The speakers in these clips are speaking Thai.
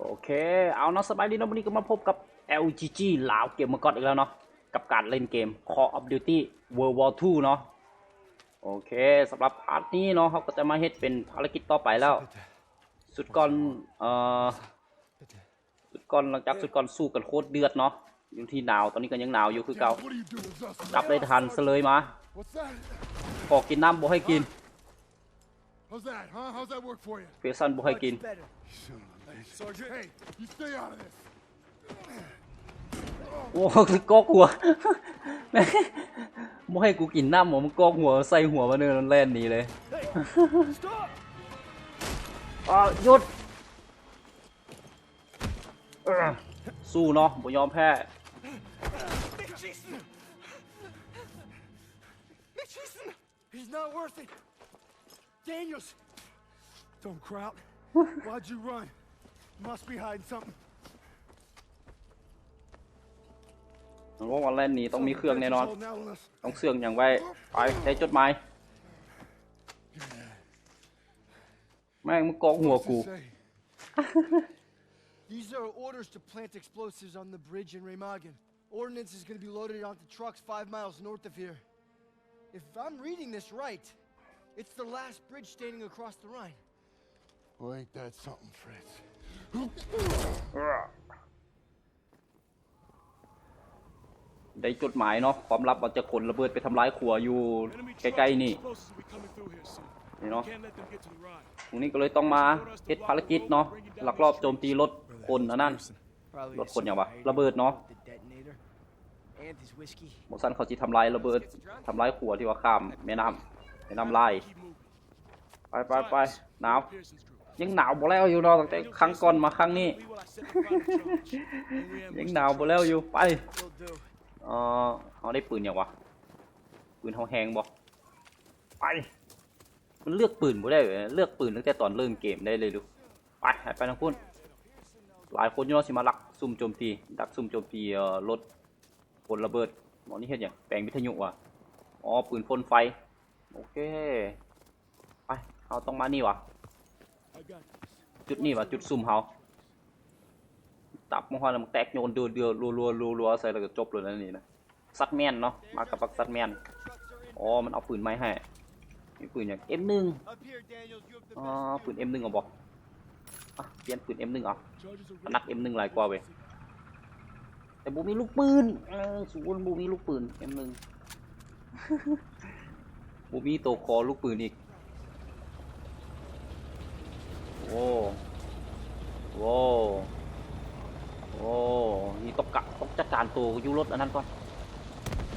โอเค เอาเนาะสบายดีเนาะวันนี้ก็มาพบกับ LGG ลาวเกมมาก่อนอีกแล้วเนาะกับการเล่นเกม Call of Duty World War 2 เนาะโอเคสำหรับพาร์ทนี้เนาะเขาก็จะมาเฮ็ดเป็นภารกิจต่อไปแล้ว สุดก่อนเอ่อสุดก่อนหลังจากสุดก่อนสู้กันโคตรเดือดเนาะอยู่ที่หนาวตอนนี้ก็ยังหนาวอยู่คือเก่า What are you doing with us? จับได้ทันซะเลยมา What's that? ขอกินน้ำบ่ให้กิน How's that, huh? How's that work for you? เฟซันบ่ให้กิน Son of a bitch. Sergeant. Hey, you stay out of this. โอ้กอกหัวแม่งบ่ให้กูกินน้ำหมมันกอกหัวใส่หัวมาเนินแล่นหนีเลย Stop! อ่าหยุดเออสู้เนาะบ่ยอมแพ้ Must be hiding something. ผมว่าวันแล่นหนีต้องมีเครื่องแน่นอน Holding out on us. ต้องเสื่องอย่างไว้ ไปใช้จดหมาย แม่งมึงกอกหัว What's กู it say? These are orders to plant explosives on the bridge in Remagen. Ordnance is going to be loaded onto trucks five miles north of here. If I'm reading this right, it's the last bridge standing across the Rhine. Well, ain't that something, Fritz? ได้จดหมายเนาะความลับมันจะขนระเบิดไปทำร้ายขัวอยู่ใกล้ๆนี่นี่เนาะตรงนี้ก็เลยต้องมาเฮ็ดภารกิจเนาะลักลอบโจมตีรถคนนะนั่นรถคนอย่างวะระเบิดเนาะโมซันเขาจะทำร้ายระเบิดทำร้ายขัวที่ว่าข้ามแม่น้ำแม่น้ำลายไปไปไปหนาว ยังหนาวบ่แล้วอยู่เนาะตั้งแต่ครั้งก่อนมาครั้งนี้ We will set the final charge. When we ยัง ambush หนาวบ่แล้วอยู่ไป Will do. เออเขาได้ปืนยังวะปืนเขาแหงบ่ไปมันเลือกปืนบ่ได้เว้ยเลือกปืนตั้งแต่ตอนเริ่มเกมได้เลยดูไปให้ไปทางพุ่นหลายคนอยู่เนาะสิมาลักซุ่มโจมตีดักซุ่มโจมตีเอ่อรถคนระเบิดหมอนี่เฮ็ดหยังแปลงวิทยุว่ะอ๋อปืนพ่นไฟโอเคไปเขาต้องมานี่วะ I got this. จุดนี่วะจุดซุ่มเขาตับมงฮอนมันแตกโยนเดือดเดือดรัวรัวรัวรัวใส่แล้วก็จบเลยนะนี่นะซัดแมนเนาะมากับปักซัดแมนอ๋อมันเอาปืนไม้ให้มีปืนอย่าง M1 อ๋อปืน M1 เอาบอกอะเปลี่ยนปืน M1 เอา Charges are พนัก M1 หลายกว่าเว้ยแต่บูมีลูกปืนสูนบูมีลูกปืน M1 บูมีตัวคอลูกปืนอีก โว้โว้โว้นี่ต้องกะต้องจัดการตัวยูรถอันนั้นก่อน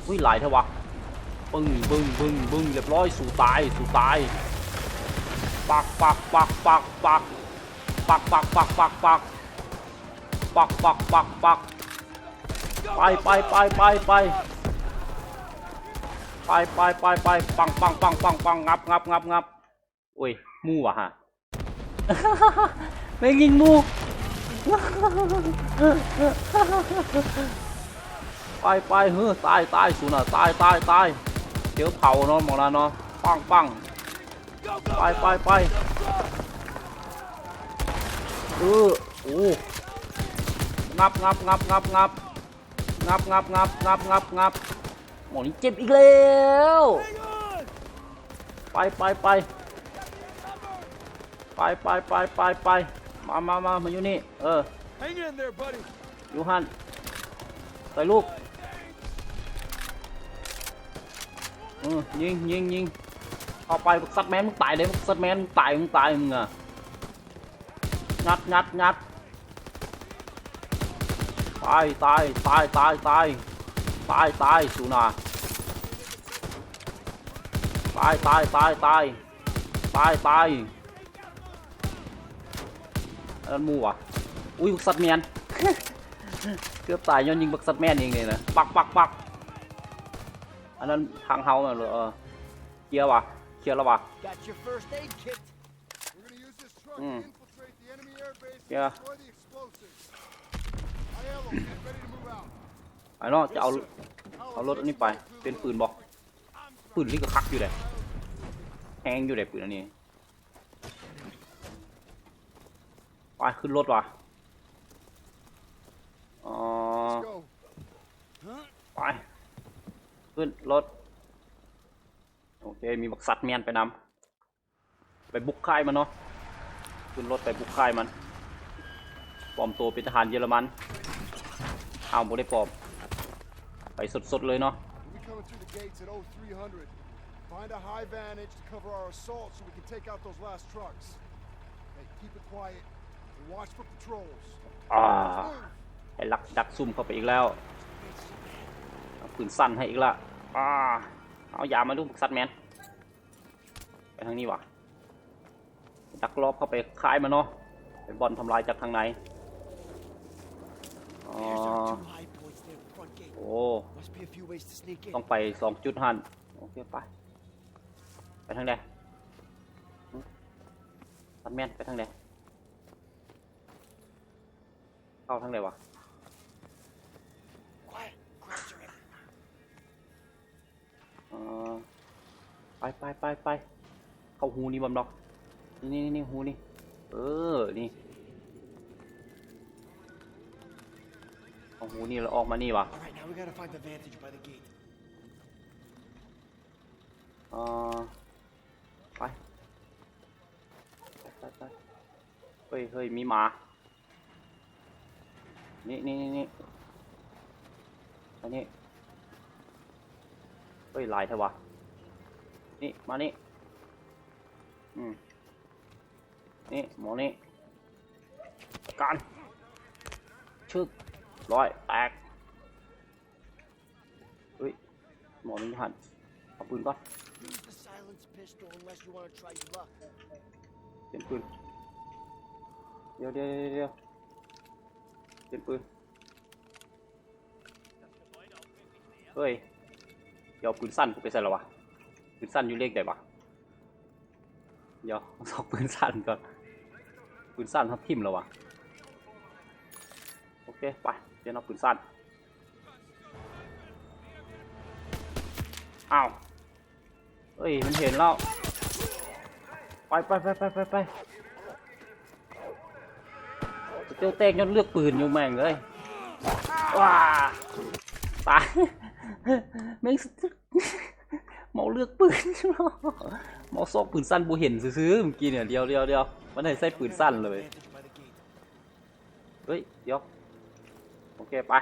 อุ้ยหลายเท่าวะปึ้งบึ้งบึ้งบึ้งเรียบร้อยสู่ตายสู่ตายปักปักปักปักปักปักปักปักปักปักปักปักปักปักไปไปไปไปไปไปไปไปไปปังปังปังปังปังงับงับงับงับโอ้ยมู่อะฮะ ไม่ยิงมูไปไปเฮ้อตายตายสูน่ะตายตายตายเดี๋ยวเผาเนาะหมอละเนาะปังปังไปไปไปเออโอ้งับงับงับงับงับงับงับงับงับงับงับหมอนี่เจ็บอีกแล้ว ไปไปไป ไปไปไปไปไปมามามามาอยู่นี่ เออ Hang in there, buddy. ยูฮันใส่ลูกเออยิงยิงยิงเข้าไปบักซัดแมนมึงตายเลยบักซัดแมนมึงตายมึงตายมึงอะงัดงัดงัดตายตายตายตายตายตายตายสูนาตายตายตายตายตายตายอั นั่นมัวอุ้ยบักสัตว์แมนเกือบตายย้อนยิงบักสัตว์แมนเองเลยนะปักปักปักอันนั้นทางเฮาเนี่ยเออเคลียร์วะเคลียร์แล้ววะอืมเคลียไอ้น้อจะเอาเอารถอันนี้ไปเป็นปืนบอกปืนนี่ก็คักอยู่เลยแหงอยู่เลยปืนอันนี้ ไปขึ้นรถว่ะอ๋อไปขึ้นรถ โอเค มีบักสัตว์แมนไปนำไปบุกค่ายมันเนาะขึ้นรถไปบุกค่ายมันปลอมตัวเป็นทหารเยอรมันเอาโมได้ปลอม ไปสดๆเลยเนาะ Find a high vantage to cover our assault so we can take out those last trucks. Hey, keep it quiet. อ่า Move! ให้ลักดักซุ่มเข้าไปอีกแล้วเอาปืนสั้นให้อีกละอ่าเอายามาดูบักสัตว์แมนไปทางนี้วะดักรอบเข้าไปค่ายมันเนาะเป็นบอลทำลายจากทางในอ๋อ There's our two high points near the front gate. โอ้ Must be a few ways to sneak in. ต้องไปสองจุดหันโอเคไป ไปทางใดหึสัตว์แมนไปทางใด เข้าทางใดวะ Quiet. Crowds are everywhere. อ่าไปไปไปไปเข้าหูนี่บอมดอกนี่นี่นี่หูนี่ เออ นี่เข้าหูนี่แล้วออกมานี่วะ All right, now we gotta find the vantage by the gate. อ่าไปไปไปไปเฮ้ยเฮ้ยมีหมา นี่นี่นี่นี่อันนี้เฮ้ยลายเถอะวะนี่ มานี่ อืม นี่ หมอนี่การชึกร้อยแตกเฮ้ย หมอนี่หันเอาปืนก่อนเปลี่ยนปืนเดี๋ยวเดี๋ยวเดี๋ยว เปลี่ยนปืนเฮ้ยเดี๋ยวเอปืนสั้นกูไปใส่แล้ววะปืนสั้นอยู่เลขใดวะเดี๋ยวเอสองปืนสั้นก่อนปืนสั้นทับทิมแล้ววะโอเคไปเดี๋ยวเอาปืนสั้นอ้าวเฮ้ยมันเห็นแล้วไปไปไปไปไปไป เจ้าเต้งจนเลือกปืนอยู่แม่งเลยว้าตายแม่งหมอเลือกปืนหมอซอกปืนสั้นบูเห็นซื้อเมื่อกี้เนี่ยเดียวเดียวเดียวมันให้ใส่ปืนสั้นเลยเฮ้ยเดี๋ยวโอเคไป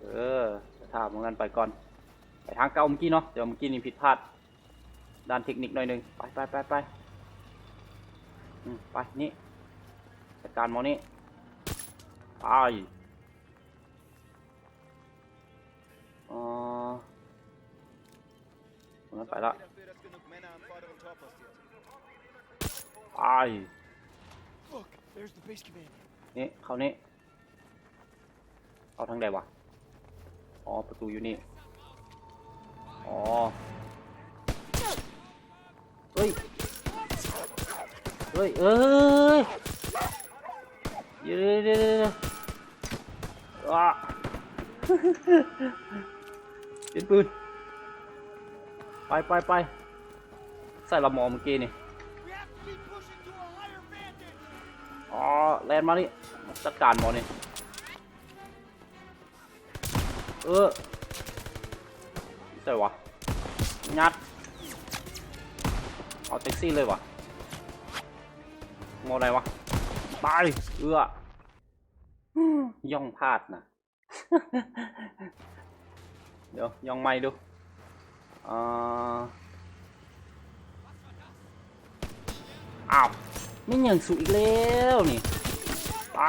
เออจะถามเหมือนกันไปก่อนไปทางเก่าเมื่อกี้เนาะเดี๋ยวเมื่อกี้นี่ผิดพลาดด้านเทคนิคหน่อยนึงไปไปไปไปไปนี่ จัดการหมอนี่ไปอ๋อตรงนั้นไปละไป Look, there's the base command. นี่เข้านี่เอาทางใดวะ อ๋อ ประตูอยู่นี่ อ๋อ เฮ้ย เฮ้ย เอ้ยเดี๋ยวเดี๋ยวเดี๋ยวเดี๋ยวอะเปืน ไปไปไปใส่ละมอเมื่อกี้นี่อ๋อแลนมานี่จัดการมอนี่เออใช่วะงัดเอาแท็กซี่เลยวะมอไหนวะ ตาย เอือ ย่องพลาดนะเดี๋ยวย่องไม่ดูอ้าวไม่ยังสุอีกแล้วนี่ไป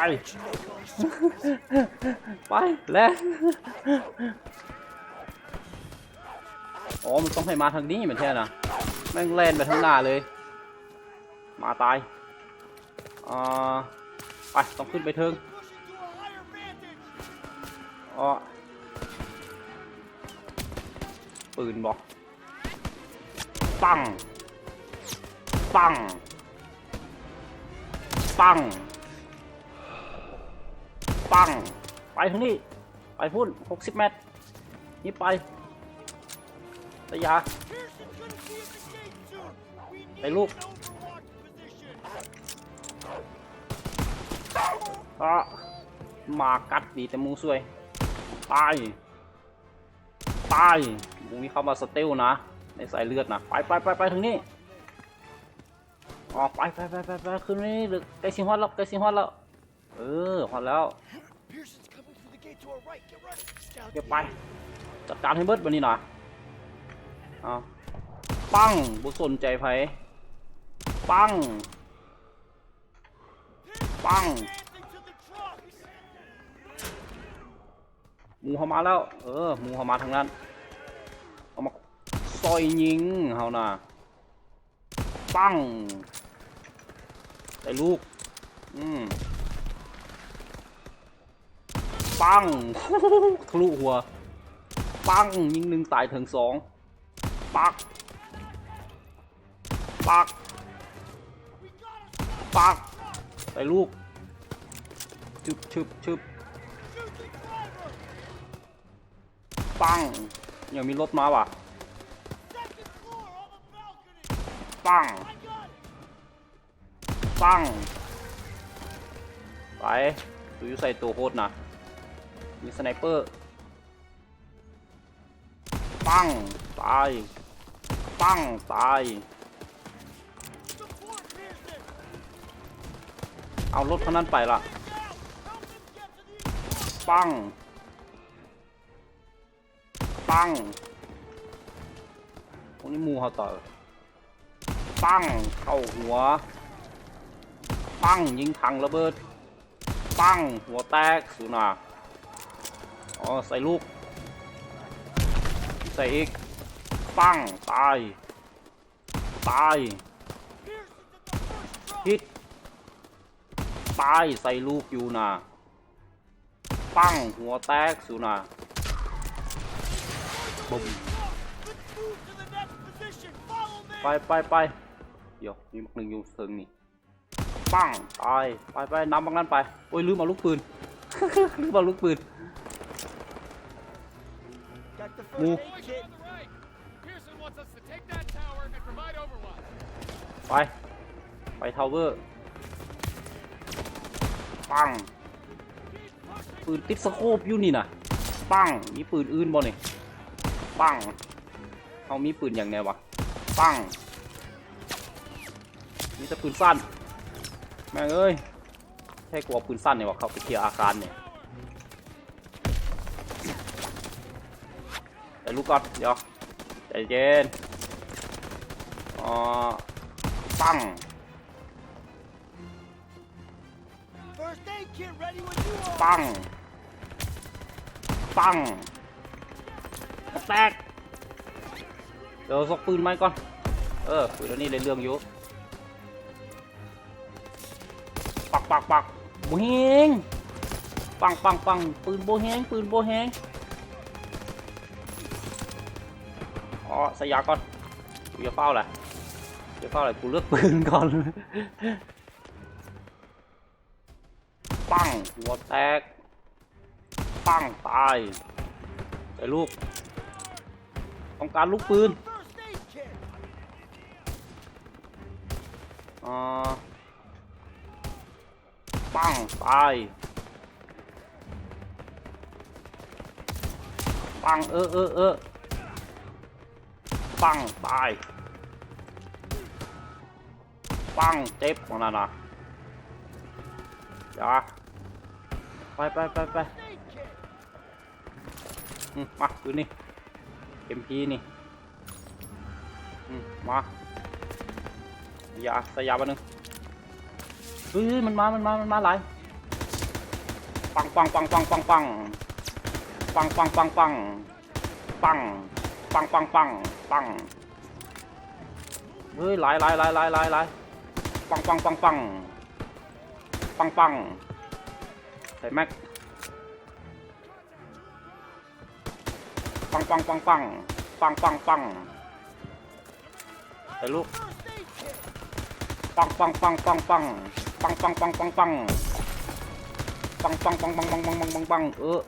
ไปแล้วอ๋อมันต้องให้มาทางนี้เหมือนใช่นะแม่งแล่นไปทางหน้าเลย มาตายอ่าไปต้องขึ้นไปเทิง ปืนบอกปัง ปัง ปัง ปัง ไปทางนี้ ไปพุ่นหกสิบเมตร นี่ไประยะไปลูกอ๋อมากัดดีแต่มูสวย ตายตตายมึงมีคำว่าสเตลนะ ในสายเลือดนะ ไปไปไปไปทางนี้ออกไปไปไปไปไปขึ้นนี่หรือใกล้สิฮอดแล้วใกล้สิฮอดแล้ว เออฮอดแล้ว Pearson's coming through the gate to our right. Get ready. Scout เก็บไป จัดการให้เบิดวันนี้หน่อยเอาปังบุสนใจไผปังปัง หมูเขามาแล้ว เออหมูเขามาทางนั้นเอามาซอยยิงเขาน่ะปังใส่ลูก อืมปังทะลุหัว ปังยิงหนึ่งตายถึงสองปัก ปัก ปักใส่ลูกชึบชึบชึบ ปังยังมีรถมาว่ะ ปัง ปัง ไปดูอยู่ใส่ตัวโคตรนะ มีสไนเปอร์ ปัง ตาย ปัง ตาย เอารถคันนั้นไปละปัง ปังตรงนี้มูเขาต่อปังเข้าหัว ปังยิงถังระเบิด ปังหัวแตกสุนาอ๋อใส่ลูก ใส่อีก ปังตาย ตายฮิตตายใส่ลูกอยู่นะปังหัวแตกสุนา บุ้มไปไปไปเดี๋ยวมีมักหนึ่งอยู่เซิงนี่ปังตายไปไปนำบางนั้นไปโอ้ยลืมเอาลูกปืนลืมเอาลูกปืน Got the first Move. aid Boys kit. are on the right. Pearson wants us to take that tower and provide overwatch. ไปไปทาวเวอร์ปังปืนติดสโคปอยู่นี่นะปังมีปืนอื่นบ่เนี่ย ปังเขามีปืนอย่างไงวะ ปังมีแต่ปืนสั้น แม่งเอ้ยใช่กลัวปืนสั้นเนี่ยวะเขาไปเคลียร์อาการเนี่ยแต่ลูกก่อนเดี๋ยวใจเย็นอ่าปัง First aid kit ready when you are. ปัง ปัง แตกเดี๋ยวซกปืนไม้ก่อน เออปืนอันนี้เลยเรื่องอยู่ปักปักปักโบเฮงปังปังปังปืนโบเฮงปืนโบเฮงอ๋อสยาก่อนกูจะเฝ้าแหละจะเฝ้าอะไรกูเลือกปืนก่อนปังหัวแตกปังตายไอ้ลูก ต้องการลูกปืนอ่าปังตายปังเออเออเออปังตายปังเจ็บของนั่นนะอย่าไปไปไปไปมาปืนนี่ เอ็มพีนี่มาอย่าใส่ยาบ้านึงเฮ้ยเฮ้ยมันมามันมามันมาหลายปังปังปังปังปังปังปังปังปังปังปังปังปังปังปังเฮ้ยหลายหลายหลายหลายหลายหลายปังปังปังปังปังปังใส่แม็ก ปังปังปังปังปังปังปังไอ้ลูก First aid kit. ปังปังปังปังปังปังปังปังปังปังปังปังปังปังปังปังปังปังปังเออ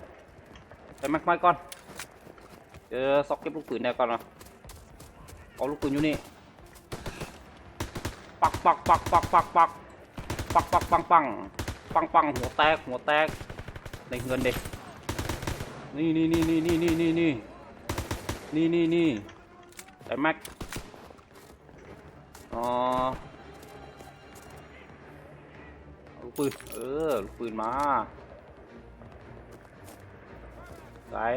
ใส่แม็กไม้ก่อนเดี๋ยวซอกเก็บลูกปืนได้ก่อนนะเอาลูกปืนอยู่นี่ปักปักปักปักปักปักปักปักปังปังปังปังหัวแตกหัวแตกในเงินเด็กนี่นี่นี่นี่นี่นี่นี่นี่ นี่นี่นี่ไอ้แม็กอ๋อลูกปืน เออ ลูกปืนมาใส่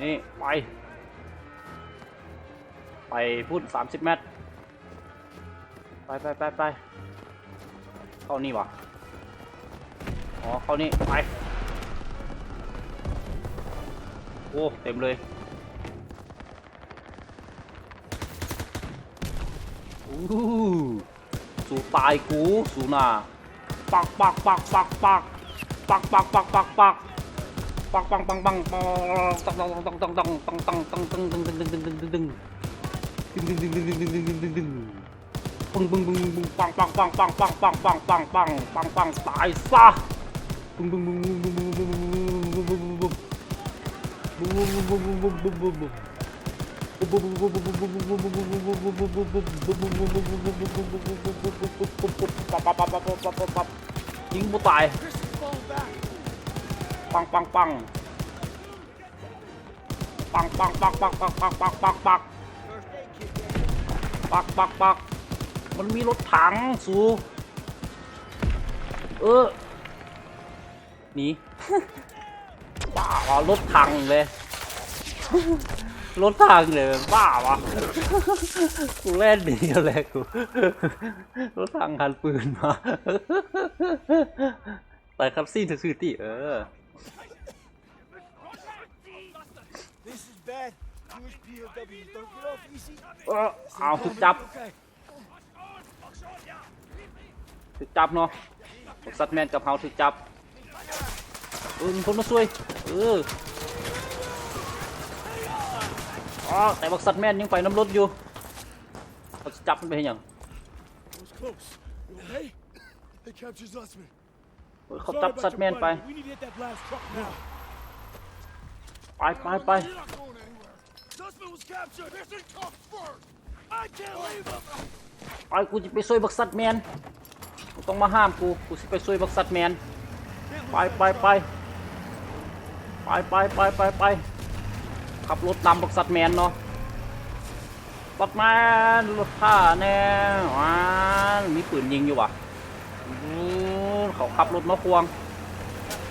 นี่ ไป ไปพุ่นสามสิบเมตร ไปไปไปไปเข้านี่วะอ๋อ เข้านี่ ไป โอ้เต็มเลยอ้สู่ตายกูสู่หน้าปักปักปักปักปักปักปักปักปักปักปักปังปังปังปังตังตังตังตังตังตังตังตังตังตังตังตังตังตังตังตังปึ้งปึ้งปึ้งปึ้งปังปังปังปังปังปังปังปังปังปังปังตายซะปึ้งปึ้งปึ้งปึ้ง ยิงกูตาย ปังปังปังปังปังปังปังปังปังปังปังปังปังปังปังมันมีรถถังสูเออหนีบ้ารถถังเลย รถถังเลยบ้าวะกูเล่นดีแล้วแหละกูรถถังหันปืนมาแต่คับซี่ถือๆติเออ This is bad. Jewish POWs don't get off easy. เออ เอาถึกจับถึกจับเนาะสัตว์แมนกับเฮาถึกจับเออมีคนมาช่วย เออ อ๋อแต่พวกสัตว์แมนยังไปน้ำรถอยู่เขาสิจับมันไปเห็นยัง That was close. You okay? They captured Zussman. เออเขา Sorry จับ about สัตว์ your แมนไป buddy. We need to hit that last truck now. ไปไปไป You're not going anywhere. Zussman was captured. Pearson comes first. I can't leave him. ไปกูจะไปช่วยบักสัตว์แมนกูต้องมาห้ามกูกูสิไปช่วยบักสัตว์แมน ไปไปไปไปไปไปไปไป ขับรถตามบักสัตว์แมนเนาะบักแมนรถท่าแน่วามีปืนยิงอยู่ว่ะเขาขับรถมาควง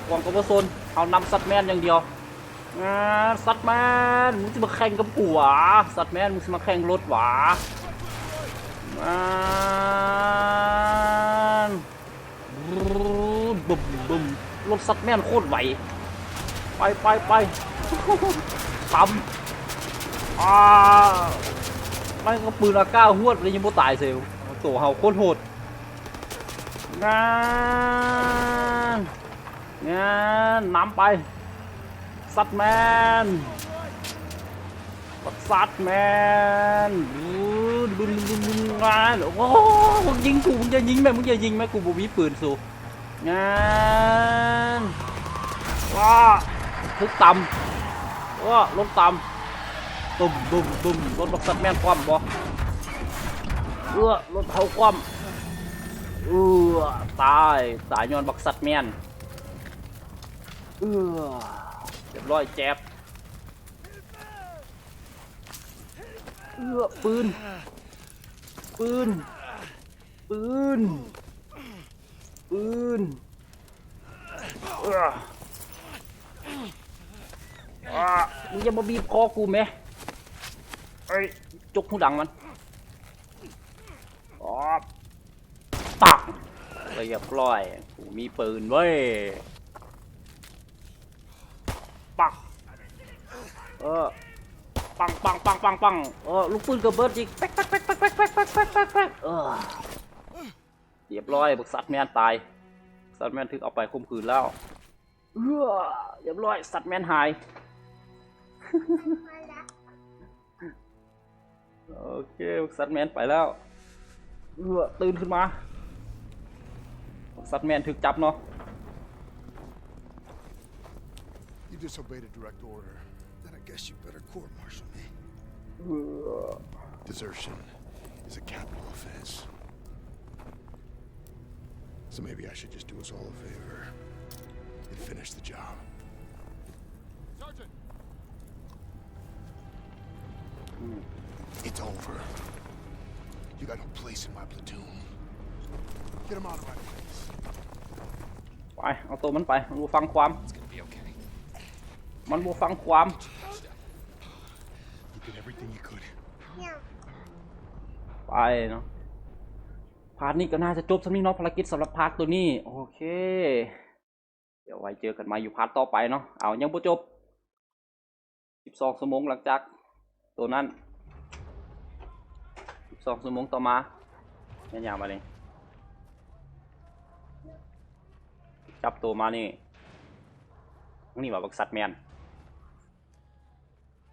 ควงกับว่าโซนเอานำสัตว์แมนอย่างเดียวสัตว์แมนมึงจะมาแข่งกับกูวะสัตว์แมนมึงจะมาแข่งรถวะอ่าบึมบึมรถซัดแมนโคตรไหวไปไปไป ปั๊มอ่าไม่ก็ปืนอาก้าหวดเลยยังไม่ตายเซลตัวเฮาโคตรโหดงานงานน้ำไปซัดแมนซัดแมนบึ้นบึ้นบึ้นบุนงานโอ้โหมึงยิงกูมึงจะยิงไหมมึงจะยิงไหมกูบ่มีปืนสูงานว้าทึกต่ำ ว้ารถต่ำตุ่มตุ่มตุ่มรถบักสัตว์แม่นคว่ำบ่เออรถเขาคว่ำเออตายตายย้อนบักสัตแม่นเออเรียบร้อยแจ็บเออปืน ปืน ปืน ปืนเอ้อ อ่ามึงจะมาบีบคอกูไหมเอ้ยจกหูดังมันอ๋อปักเรียบร้อยกูมีปืนเว้ยปักเออปังปังปังปังปังเออลูกปืนกระเบิดจิกแป๊กแป๊กแป๊กแป๊กแป๊กแป๊กแป๊กแป๊กแป๊กแป๊กเออเรียบร้อยบักสัตว์แมนตายสัตว์แมนถึกเอาไปข่มขืนแล้วเออเรียบร้อยสัตว์แมนหาย โอเคบักสัตว์แมนไปแล้วเออตื่นขึ้นมาบักสัตว์แมนถึกจับเนาะ You disobeyed a direct order. Then I guess you better court-martial me. เออ Desertion is a capital offense. So maybe I should just do us all a favor and finish the job. Sergeant, It's over. You got no place in my platoon. Get him out of my face. ไปเอาตัวมันไปมันบูฟังความ It's gonna be okay. มันบูฟังความ You did everything you could. ไปเนาะพาร์ทนี้ก็น่าจะจบสำนี้เนาะภารกิจสำหรับพาร์ทตัวนี้ โอเค เดี๋ยวไว้เจอกันใหมาอยู่พาร์ทต่อไปเนาะเอายังบ่จบ 12ชั่วโมงหลังจาก ตัวนั้น12ชั่วโมงต่อมาเนี่ยยาวมาเลยจับตัวมานี่นี่ว่าบักสัตว์แมน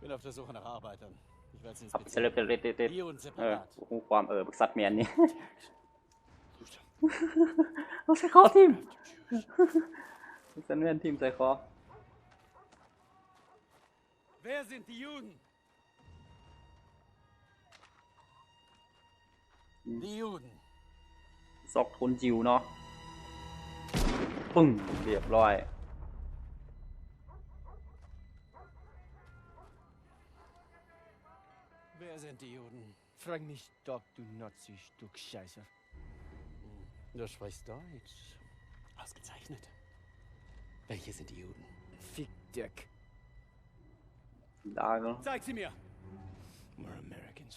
Bin auf der Suche nach Arbeitern. Ich werde ins อับเซเลบเซเลบเต Bio und เออ separat. หูความเออบักสัตว์แมนนี่เอ Die Juden. ซอกทนจิวเนาะ ปึ้ง เรียบร้อย Wer sind die Juden? Frag mich doch, du Nazi-Stück Scheiße. Du sprichst Deutsch. Ausgezeichnet. Welche sind die Juden? Fick Dirk. ได้เนาะ Zeig sie mir! We're Americans.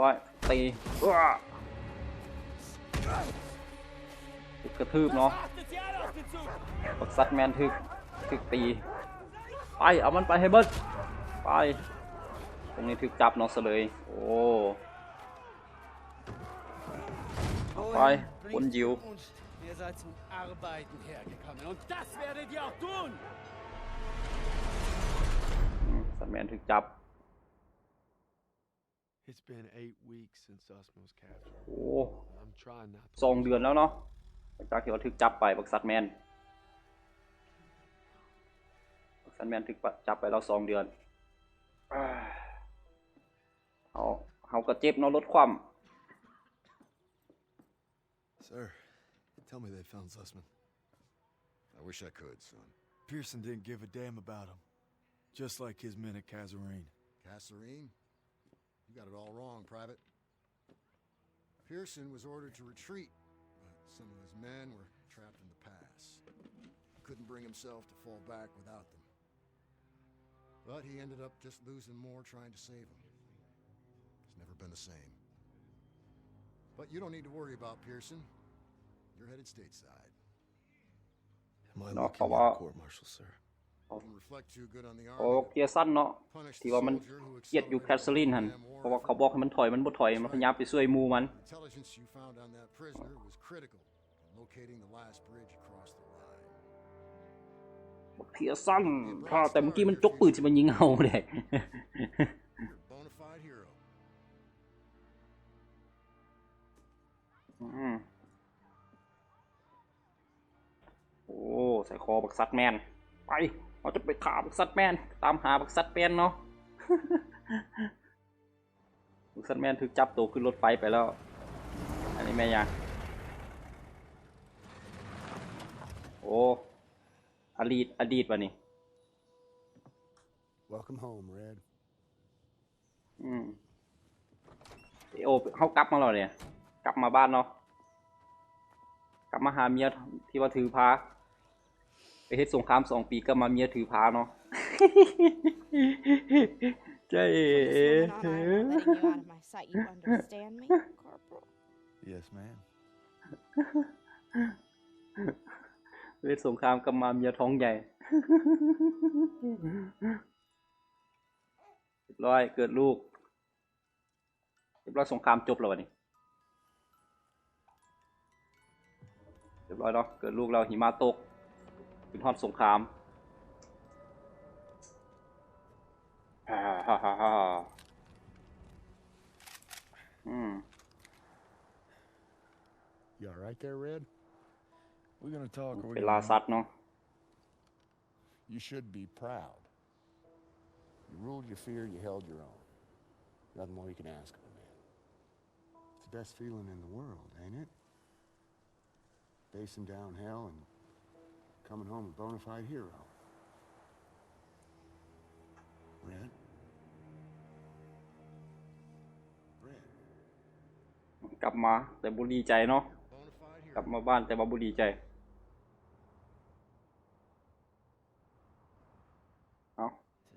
ร้อยตีกกระทืบเนาะ Achtet sie alle auf den Zug! บักซัดแมนถึกถึกตี ไป เอามันไปให้เบิร์ดไป ตรงนี้ถึกจับเนาะเสลย โอ้ไปบนยิว Ihr seid zum Arbeiten hergekommen und das werdet ihr auch tun! อืมซัดแมนถึกจับ It's been eight weeks since Usman was captured. โอ้ I'm trying not to. สองเดือนแล้วเนาะหลังจากที่ว่าถึกจับไปบักซัดแมนบักซัดแมนถึกจับไปแล้วสองเดือนอ่าเอาเขาก็เจ็บเนาะลดความ Sir, tell me they found Sussman. I wish I could, son. Pearson didn't give a damn about him. Just like his men at Kazarine. Kasserine? you got it all wrong, Private. Pearson was ordered to retreat, but some of his men were trapped in the pass. Couldn't bring himself to fall back without them. But he ended up just losing more trying to save them. He's never been the same. But you don't need to worry about Pearson. You're headed stateside. Am I No, looking come at a on. court martial, sir? Wouldn't reflect too good on the โอ้ army. เกียร์สั้นเนาะ Punish the ที่ว่ามัน soldier who เกลียดอยู่แค accelerated สเซอรินหัน the damn war เพราะว่าเขาบอกให้มันถอยมันบ่ถอยมันพยายามไปช่วยหมูมัน Intelligence you found on that prisoner was critical in locating the last bridge across the line. บอกเกียร์สั้นถ้าแต่เมื่อกี้มันจกปืนจะมายิงเอาเลย You're a bona fide hero. อืมโอ้ ใส่คอบักซัดแมน ไป เราจะไปขาบักซัดแมนตามหาบักซัดแมนเนาะบักซัดแมนถูกจับตัวขึ้นรถไฟไปแล้ว อันนี้แม่ยังโอ้อดีตอดีตวะนี่ Welcome home, Red. อืมเอโอเขากลับมาแล้วเนี่ย กลับมาบ้านเนาะกลับมาหาเมียที่ว่าถือพา ไปเฮ็ดสงครามสองปีก็มาเมียถือพาเนาะใจเอ๋ What's going on? I'm letting you out of my sight. You understand me, Corporal? Yes, ma'am. ไปเฮ็ดสงครามกับมาเมียท้องใหญ่ เรียบร้อยเกิดลูก เรียบร้อยสงครามจบแล้ววะนี่เรียบร้อยเนาะเกิดลูกเราหิมะตก ถึงฮอดสงคราม ฮ่าฮ่าฮ่าฮ่าอืม You all right there, Red? We're gonna talk. Or ไป we're ล่า gonna... สัตว์เนาะ You should be proud. You ruled your fear, you held your own. Nothing more you can ask of a man. It's the best feeling in the world, ain't it? Facing down hell and Coming home a bona fide hero. Red? Red. กลับมาแต่บุรีใจเนาะกลับมาบ้านแต่บาบุรีใจ เอา To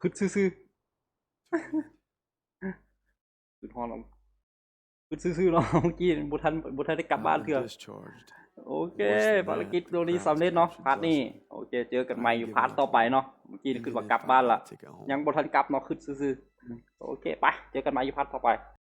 คึดซื่อๆคึดฮอนเอาคึดซื่อๆเนาะ เมื่อกี้บุทันบุทันได้กลับบ้าน I'm เถื่อ โอเคภารกิจโดนี้สำเร็จเนาะพาร์ทนี้โอเค เจอกันใหม่อยู่พาร์ทต่อไปเนาะเมื่อกี้นี่คือว่ากลับบ้านละ Take it home. ยังบ่ทันกลับเนาะคึดซื่อๆโอเคไปเจอกันใหม่อยู่พาร์ทต่อไป